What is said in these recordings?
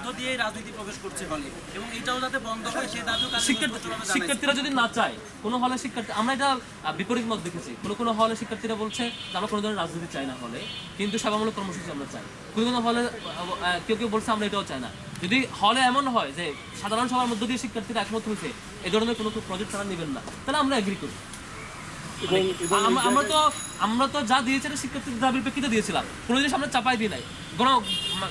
মধ্য দিয়েই রাজনীতি প্রবেশ করছে হলে। এবং এটাও যাতে বন্ধ হয় সে জানাইছে। শিক্ষার্থীরা যদি না চায় কোনো হলে শিক্ষার্থী আমরা এটা বিপরীত মত দেখেছি। কোনো কোনো হলে শিক্ষার্থীরা বলছে আমরা কোনো ধরনের রাজনীতি চাই না হলে কিন্তু সেবামূলক কর্মসূচি আমরা চাই। কোনো কোনো হলে কেউ কেউ বলছে আমরা এটাও চাই না। যদি হলে এমন হয় যে সাধারণ সবার মধ্য দিয়ে শিক্ষার্থীরা একমত হয়েছে এই ধরনের কোনো প্রজেক্ট তারা নেবেন না তাহলে আমরা এগ্রি করি। আমরা- আমরা তো আমরা তো যা দিয়েছি এটা শিক্ষার্থীদের দাবির প্রেক্ষিতে দিয়েছিলাম। কোনো জিনিস আমরা চাপাই দিই নাই। কোনো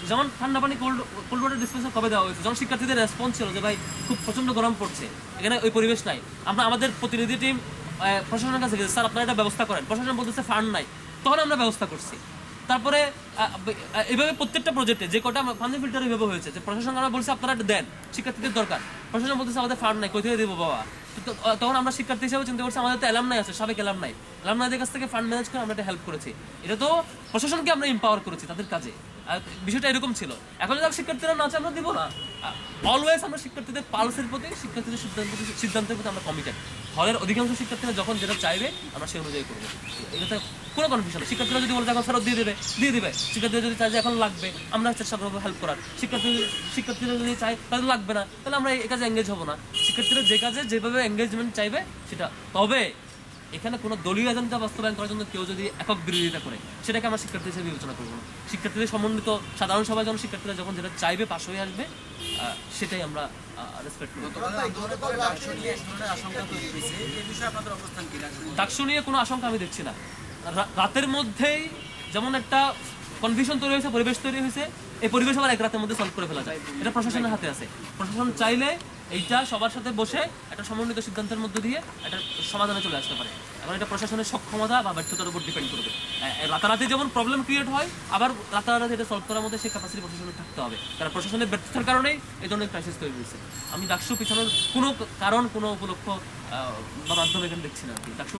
যেমন ঠান্ডা পানি কোল্ড কোল্ড ওয়াটার ডিসপেন্সার কবে দেওয়া হয়েছে? যখন শিক্ষার্থীদের রেসপন্স ছিল যে ভাই খুব প্রচণ্ড গরম পড়ছে। এখানে ওই পরিবেশ নাই। আমরা আমাদের প্রতিনিধি টিম প্রশাসনের কাছে গেছে স্যার আপনারা এটা ব্যবস্থা করেন। প্রশাসন বলতেছে ফান্ড নাই। তখন আমরা ব্যবস্থা করছি। তারপরে এইভাবে প্রত্যেকটা প্রজেক্টে যে কটা পানি ফিল্টার এইভাবে হয়েছে যে প্রশাসন আমরা বলছি আপনারা দেন। শিক্ষার্থীদের দরকার। প্রশাসন বলতেছে আমাদের ফান্ড নাই কোথায় দেবো বাবা? তখন আমরা শিক্ষার্থী হিসেবে চিন্তা করছি, আমাদের তো অ্যালাম নাই আছে, সাবেক অ্যালাম নাই। অ্যালাম নাইদের কাছ থেকে ফান্ড ম্যানেজ করে আমরা এটা হেল্প করেছি। এটা তো প্রশাসনকে আমরা এম্পাওয়ার করেছি তাদের কাজে। বিষয়টা এরকম ছিল। এখন যদি শিক্ষার্থীরা না চায়, আমরা দিব না। অলওয়েজ আমরা শিক্ষার্থীদের পালসের প্রতি, শিক্ষার্থীদের সিদ্ধান্ত সিদ্ধান্তের প্রতি আমরা কমিটেড হলের অধিকাংশ শিক্ষার্থীরা যখন যেটা চাইবে, আমরা সেই অনুযায়ী করব। এটাতে কোনো কনফিউশন শিক্ষার্থীরা যদি বলে এখন ফেরত দিয়ে দেবে দিয়ে দেবে। শিক্ষার্থীরা যদি চায় যে এখন লাগবে, আমরা চেষ্টা করব হেল্প করার। শিক্ষার্থী শিক্ষার্থীরা যদি চায় তাহলে লাগবে না, তাহলে আমরা এই কাজে এঙ্গেজ হব না। শিক্ষার্থীরা যে কাজে যেভাবে এঙ্গেজমেন্ট চাইবে সেটা। তবে এখানে কোনো দলীয় এজেন্ডা বাস্তবায়ন করার জন্য কেউ যদি একক বিরোধিতা করে সেটাকে আমরা শিক্ষার্থী হিসেবে বিবেচনা করব। না শিক্ষার্থীদের সমন্বিত সাধারণ সভায় যখন শিক্ষার্থীরা যখন যেটা চাইবে পাশ হয়ে আসবে সেটাই আমরা রেসপেক্ট করব। ডাকসু নিয়ে কোনো আশঙ্কা আমি দেখছি না। রাতের মধ্যেই যেমন একটা কনফিউশন তৈরি হয়েছে পরিবেশ তৈরি হয়েছে এই পরিবেশ আবার এক রাতের মধ্যে সলভ করে ফেলা যায়। এটা প্রশাসনের হাতে আছে। প্রশাসন চাইলে এইটা সবার সাথে বসে একটা সমন্বিত সিদ্ধান্তের মধ্যে দিয়ে একটা সমাধানে চলে আসতে পারে। এখন এটা প্রশাসনের সক্ষমতা বা ব্যর্থতার উপর ডিপেন্ড করবে। রাতারাতি যেমন প্রবলেম ক্রিয়েট হয়, আবার রাতারাতি এটা সলভ করার মধ্যে সেই ক্যাপাসিটি প্রশাসনের থাকতে হবে। কারণ প্রশাসনের ব্যর্থতার কারণেই এই ধরনের ক্রাইসিস তৈরি হয়েছে। আমি ডাকসু পিছানোর কোনো কারণ, কোনো উপলক্ষ বা মাধ্যম এখানে দেখছি না আর কি।